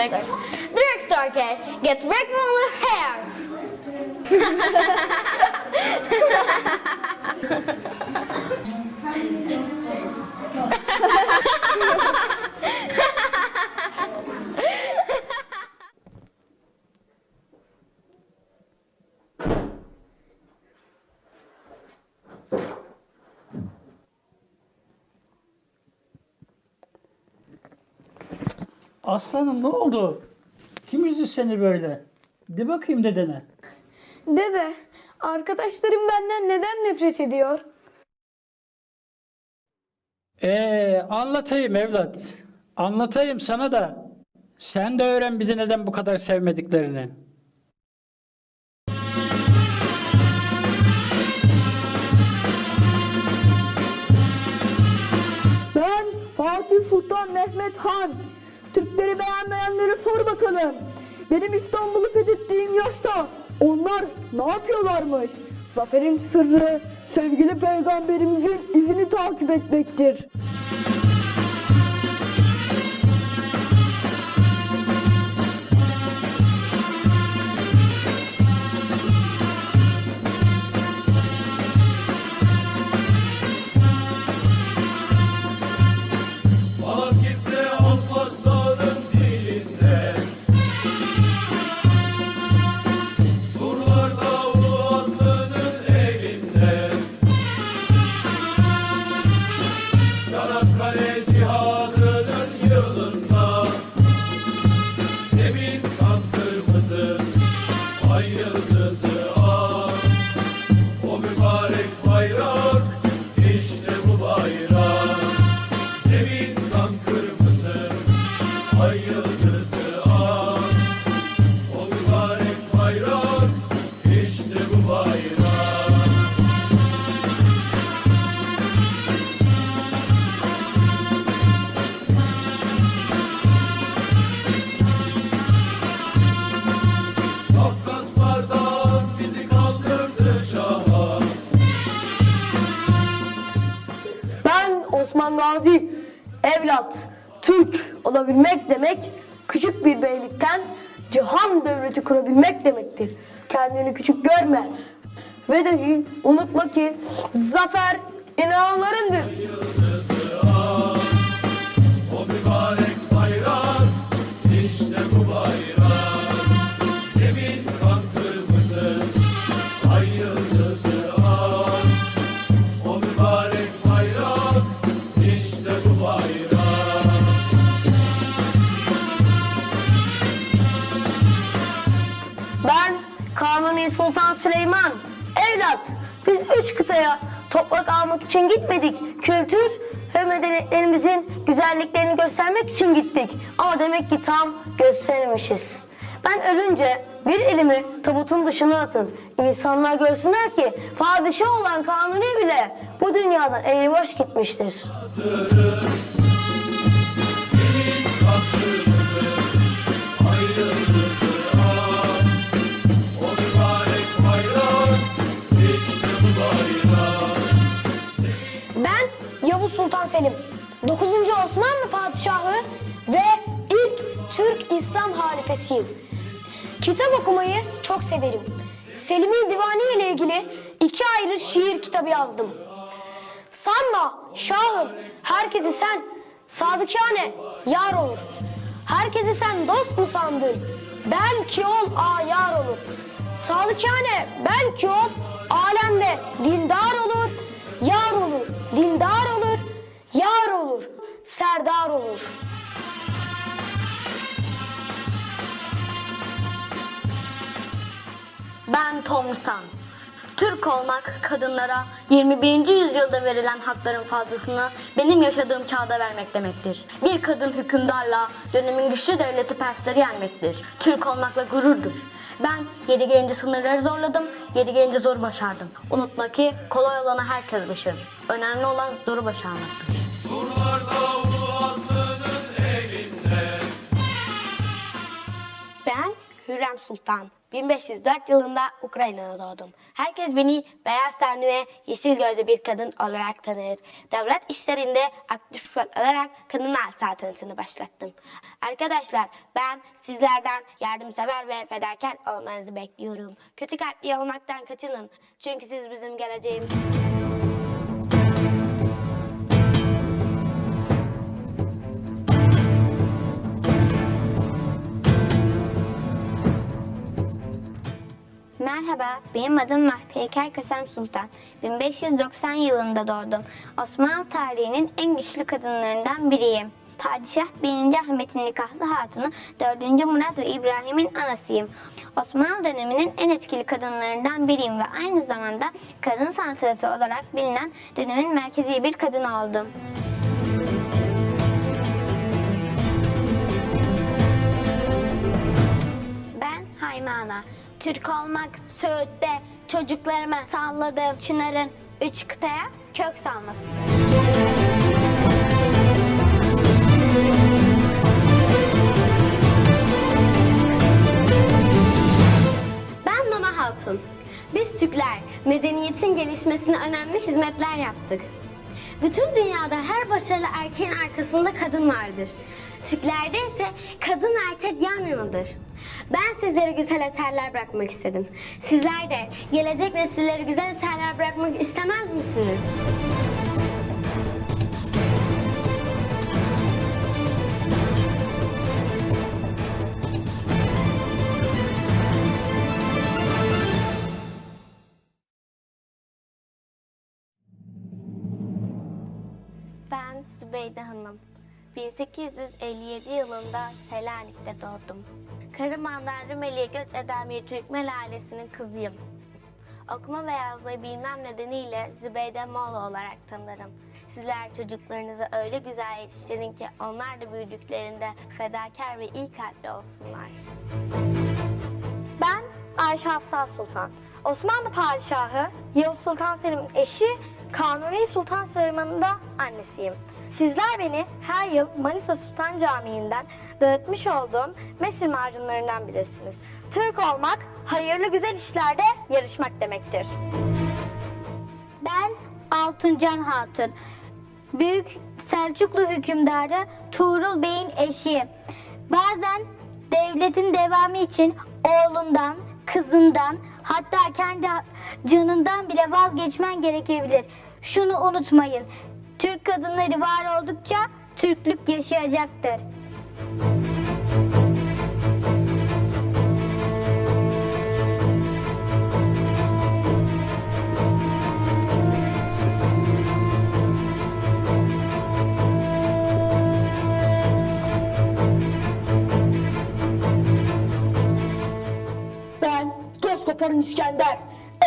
Exact. Direkt Starkey. Get back on the hair. Aslanım ne oldu? Kim üzdü seni böyle? De bakayım dedene. Dede, arkadaşlarım benden neden nefret ediyor? Ee, anlatayım evlat. Anlatayım sana da. Sen de öğren bizi neden bu kadar sevmediklerini. Ben Fatih Sultan Mehmet Han. Türkleri beğenmeyenlere sor bakalım. Benim İstanbul'u fethettiğim yaşta onlar ne yapıyorlarmış? Zaferin sırrı sevgili peygamberimizin izini takip etmektir. Evlat, Türk olabilmek demek küçük bir beylikten cihan devleti kurabilmek demektir. Kendini küçük görme ve dahi unutma ki zafer inananlarındır. Sultan Süleyman. Evlat, biz üç kıtaya toprak almak için gitmedik. Kültür ve medeniyetlerimizin güzelliklerini göstermek için gittik. Ama demek ki tam göstermemişiz. Ben ölünce bir elimi tabutun dışına atın. İnsanlar görsünler ki padişah olan Kanuni bile bu dünyadan eli boş gitmiştir. Selim, 9. Osmanlı padişahı ve ilk Türk İslam halifesiyim. Kitap okumayı çok severim. Selim'in divanı ile ilgili iki ayrı şiir kitabı yazdım. Sanma şahım herkesi sen sadıkane yar olur. Herkesi sen dost mu sandın? Belki ol ayar olur. Sadıkane belki ol alemde dindar olur. Ben Tomsan. Türk olmak kadınlara 21. yüzyılda verilen hakların fazlasını benim yaşadığım çağda vermek demektir. Bir kadın hükümdarla dönemin güçlü devleti Persleri yenmektir. Türk olmakla gururdur. Ben yedi gelince sınırları zorladım, yedi gelince zoru başardım. Unutma ki kolay olanı herkes başarır. Önemli olan zoru başarmaktır. Sultan. 1504 yılında Ukrayna'da doğdum. Herkes beni beyaz tenli ve yeşil gözlü bir kadın olarak tanır. Devlet işlerinde aktif rol alarak kadınlar saltanatını başlattım. Arkadaşlar ben sizlerden yardımsever ve fedakar olmanızı bekliyorum. Kötü kalpli olmaktan kaçının. Çünkü siz bizim geleceğimiz. Merhaba, benim adım Mahpeyker Kasem Sultan. 1590 yılında doğdum. Osmanlı tarihinin en güçlü kadınlarından biriyim. Padişah 1. Ahmet'in nikahlı hatunu 4. Murat ve İbrahim'in anasıyım. Osmanlı döneminin en etkili kadınlarından biriyim ve aynı zamanda kadın sanatçısı olarak bilinen dönemin merkezi bir kadın oldum. Ben Haymana. Türk olmak Söğüt'te çocuklarıma salladığım Çınar'ın üç kıtaya kök salması. Ben Mama Hatun. Biz Türkler medeniyetin gelişmesine önemli hizmetler yaptık. Bütün dünyada her başarılı erkeğin arkasında kadın vardır. Türklerde ise kadın erkek yan yanadır. Ben sizlere güzel eserler bırakmak istedim. Sizler de gelecek nesillere güzel eserler bırakmak istemez misiniz? Ben Zübeyde Hanım. 1857 yılında Selanik'te doğdum. Karaman'dan Rumeli'ye göç eden bir Türkmen ailesinin kızıyım. Okuma ve yazmayı bilmem nedeniyle Zübeyde Moğlu olarak tanırım. Sizler çocuklarınızı öyle güzel yetiştirin ki onlar da büyüdüklerinde fedakar ve iyi kalpli olsunlar. Ben Ayşe Hafsa Sultan. Osmanlı Padişahı Yavuz Sultan Selim'in eşi Kanuni Sultan Süleyman'ın da annesiyim. Sizler beni her yıl Manisa Sultan Camii'nden dağıtmış olduğum mesir macunlarından bilirsiniz. Türk olmak hayırlı güzel işlerde yarışmak demektir. Ben Altuncan Hatun. Büyük Selçuklu hükümdarı Tuğrul Bey'in eşiyim. Bazen devletin devamı için oğlundan, kızından, hatta kendi canından bile vazgeçmen gerekebilir. Şunu unutmayın. Türk kadınları var oldukça Türklük yaşayacaktır. Ben toz koparan İskender.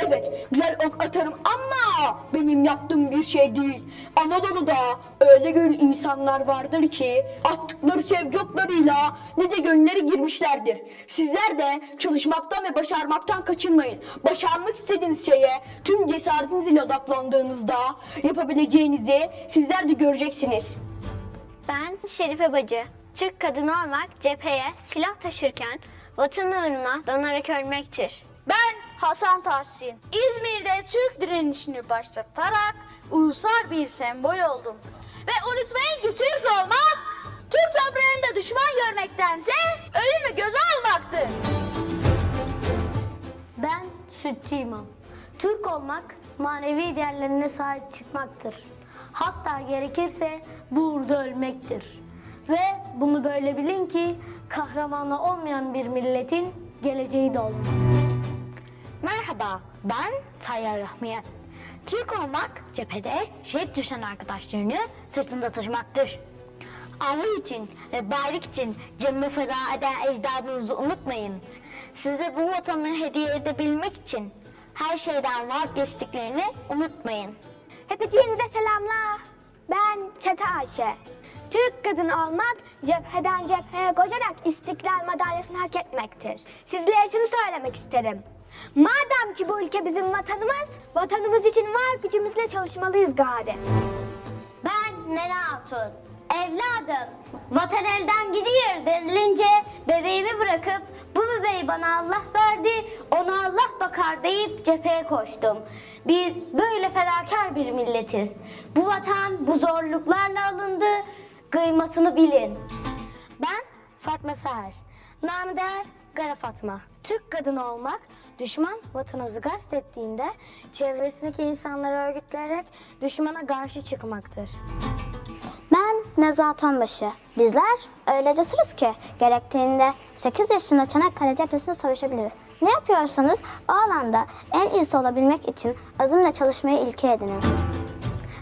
Evet, güzel ok atarım ama benim yaptığım bir şey değil. Anadolu'da öyle gönül insanlar vardır ki attıkları sevgi oklarıyla ne de gönülleri girmişlerdir. Sizler de çalışmaktan ve başarmaktan kaçınmayın. Başarmak istediğiniz şeye tüm cesaretinizle odaklandığınızda yapabileceğinizi sizler de göreceksiniz. Ben Şerife Bacı. Türk kadını olmak cepheye silah taşırken vatan uğruna donarak ölmektir. Ben Hasan Tahsin. İzmir'de Türk direnişini başlatarak ulusal bir sembol oldum. Ve unutmayın ki Türk olmak, Türk toprağında düşman görmektense ölümü göze almaktır. Ben Sütçü İmam. Türk olmak manevi değerlerine sahip çıkmaktır. Hatta gerekirse burada ölmektir. Ve bunu böyle bilin ki kahramanı olmayan bir milletin geleceği de olmaz. Merhaba, ben Tayyar Rahmiye. Türk olmak cephede şehit düşen arkadaşlarını sırtında taşımaktır. Allah için ve bayrak için canını feda eden ecdadınızı unutmayın. Size bu vatanı hediye edebilmek için her şeyden vazgeçtiklerini unutmayın. Hepinize selamlar. Ben Çete Ayşe. Türk kadını olmak cepheden cepheye koşarak istiklal madalyasını hak etmektir. Sizlere şunu söylemek isterim. Madem ki bu ülke bizim vatanımız, vatanımız için var gücümüzle çalışmalıyız gari. Ben Nene Hatun. Evladım, vatan elden gidiyor denilince bebeğimi bırakıp bu bebeği bana Allah verdi, ona Allah bakar deyip cepheye koştum. Biz böyle fedakar bir milletiz. Bu vatan bu zorluklarla alındı, kıymasını bilin. Ben Fatma Seher. Namı değer Kara Fatma. Türk kadını olmak, düşman vatanımızı gasp ettiğinde çevresindeki insanları örgütleyerek düşmana karşı çıkmaktır. Ben Nezahat Onbaşı. Bizler öyle cesuruz ki gerektiğinde 8 yaşında Çanakkale cephesinde savaşabiliriz. Ne yapıyorsanız o alanda en iyisi olabilmek için azimle çalışmayı ilke edinin.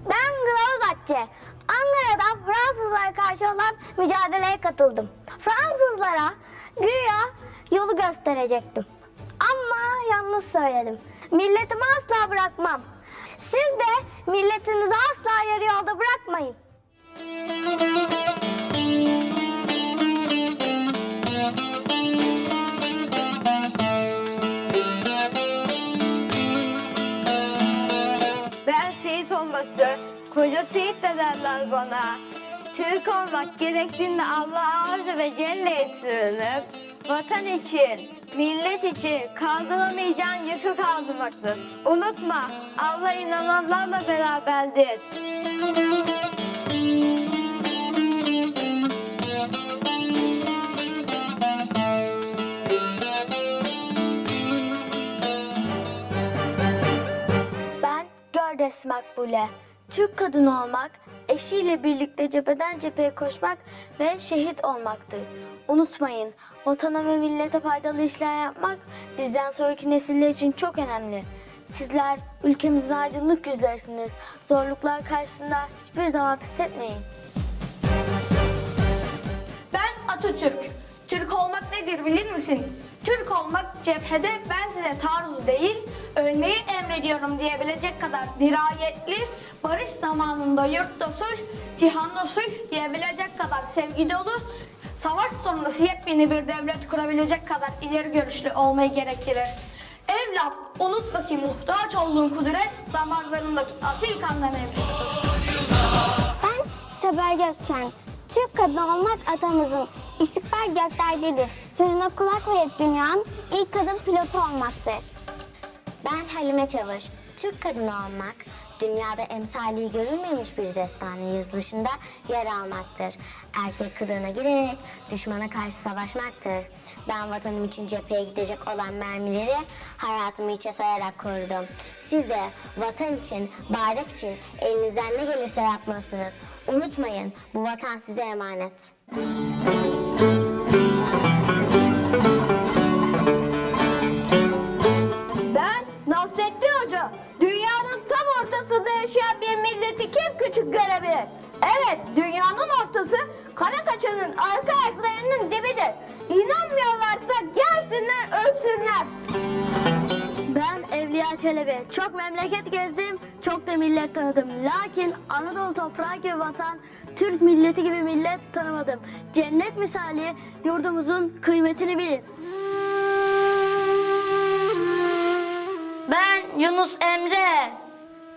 Ben Kılavuz Atçı. Ankara'da Fransızlara karşı olan mücadeleye katıldım. Fransızlara güya yolu gösterecektim. Ama yanlış söyledim. Milletimi asla bırakmam. Siz de milletinizi asla yarı yolda bırakmayın. Ben Seyit olması, koca Seyit de derler bana. Türk olmak gerektiğinde Allah'a arz ve celle sığınıp, vatan için, millet için kaldıramayacağın yükü kaldırmaktır. Unutma, Allah inananlarla beraberdir. Ben Gördes Makbule. Türk kadını olmak, eşiyle birlikte cepheden cepheye koşmak ve şehit olmaktır. Unutmayın, vatana ve millete faydalı işler yapmak bizden sonraki nesiller için çok önemli. Sizler ülkemizin aydınlık yüzlerisiniz. Zorluklar karşısında hiçbir zaman pes etmeyin. Ben Atatürk. Türk olmak nedir bilir misin? Türk olmak cephede ben size taarruz değil, ölmeyi emrediyorum diyebilecek kadar dirayetli, barış zamanında yurtta sulh, cihanda sulh diyebilecek kadar sevgi dolu, savaş sonrası yepyeni bir devlet kurabilecek kadar ileri görüşlü olmayı gerektirir. Evlat unutma ki muhtaç olduğun kudret damarlarındaki asil kanla mevcuttur. Ben Sebel Gökçen. Türk kadını olmak atamızın istikbal göklerdedir. Sözüne kulak verip dünyanın ilk kadın pilotu olmaktır. Ben Halime Çavuş. Türk kadını olmak, dünyada emsali görülmemiş bir destanın yazılışında yer almaktır. Erkek kılığına girerek düşmana karşı savaşmaktır. Ben vatanım için cepheye gidecek olan mermileri hayatımı içe sayarak korudum. Siz de vatan için, bayrak için elinizden ne gelirse yapmalısınız. Unutmayın, bu vatan size emanet. Ben yaşayan bir milleti kim küçük görebilir? Evet, dünyanın ortası kara kaçanın arka ayaklarının dibidir. İnanmıyorlarsa gelsinler ölsünler. Ben Evliya Çelebi. Çok memleket gezdim, çok da millet tanıdım. Lakin Anadolu toprağı gibi vatan, Türk milleti gibi millet tanımadım. Cennet misali yurdumuzun kıymetini bilin. Ben Yunus Emre.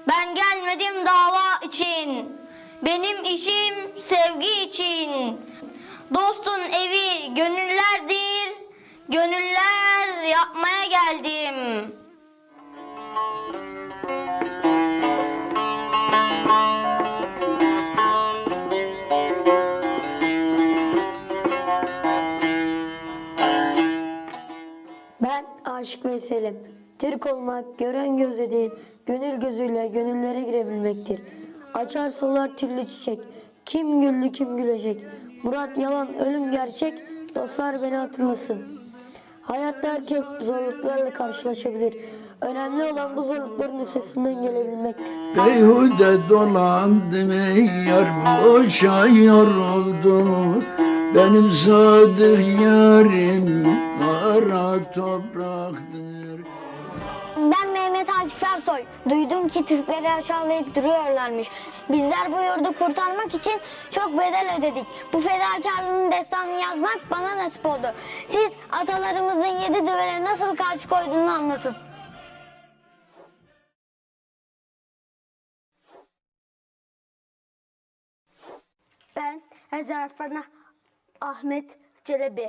Ben gelmedim dava için. Benim işim sevgi için. Dostun evi gönüllerdir. Gönüller yapmaya geldim. Ben Aşık Veysel'im. Türk olmak gören gözle değil, gönül gözüyle gönüllere girebilmektir. Açar solar türlü çiçek. Kim güldü kim gülecek. Murat yalan, ölüm gerçek. Dostlar beni hatırlasın. Hayatta herkes zorluklarla karşılaşabilir. Önemli olan bu zorlukların üstesinden gelebilmektir. Beyhude dolandım ey yar boşa yoruldum Benim sadık yarim kara topraktır Ben Mehmet Akif Ersoy. Duydum ki Türkleri aşağılayıp duruyorlarmış. Bizler bu yurdu kurtarmak için çok bedel ödedik. Bu fedakarlığın destanını yazmak bana nasip oldu. Siz atalarımızın yedi düvele nasıl karşı koyduğunu anlatın. Ben Ezerfana Ahmet Çelebi.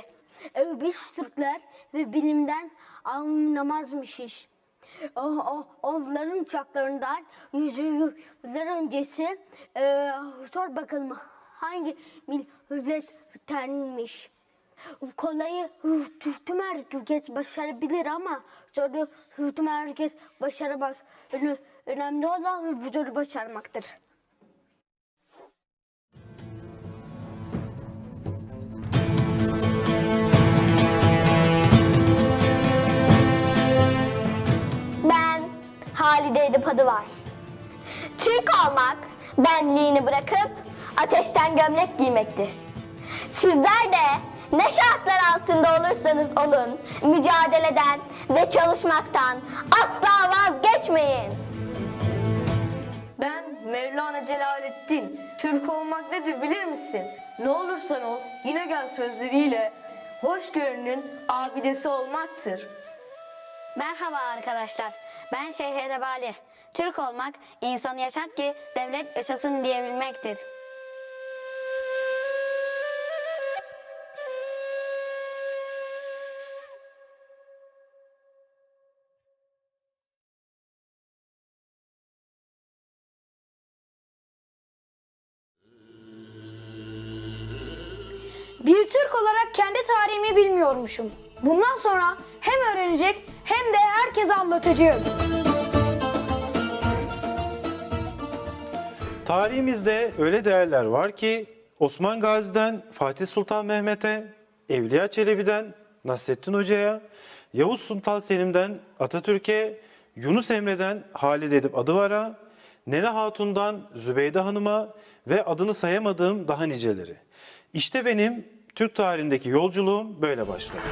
E, biz Türkler ve bilimden anlamazmış iş. O, o, onların uçaklarından yüzyıllar öncesi e, sor bakalım hangi millettenmiş? Kolayı tüm herkes başarabilir ama zoru tüm herkes başaramaz. Öne- Önemli olan zoru başarmaktır. Halide Edip adı var. Türk olmak benliğini bırakıp ateşten gömlek giymektir. Sizler de ne şartlar altında olursanız olun mücadeleden ve çalışmaktan asla vazgeçmeyin. Ben Mevlana Celaleddin. Türk olmak nedir bilir misin? Ne olursan ol yine gel sözleriyle hoşgörünün abidesi olmaktır. Merhaba arkadaşlar. Ben Şeyh Edebali. Türk olmak insanı yaşat ki devlet yaşasın diyebilmektir. Bir Türk olarak kendi tarihimi bilmiyormuşum. Bundan sonra hem öğrenecek hem de herkese anlatacağım. Tarihimizde öyle değerler var ki Osman Gazi'den Fatih Sultan Mehmet'e, Evliya Çelebi'den Nasrettin Hoca'ya, Yavuz Sultan Selim'den Atatürk'e, Yunus Emre'den Halid Edip Adıvar'a, Nene Hatun'dan Zübeyde Hanım'a ve adını sayamadığım daha niceleri. İşte benim Türk tarihindeki yolculuğum böyle başladı.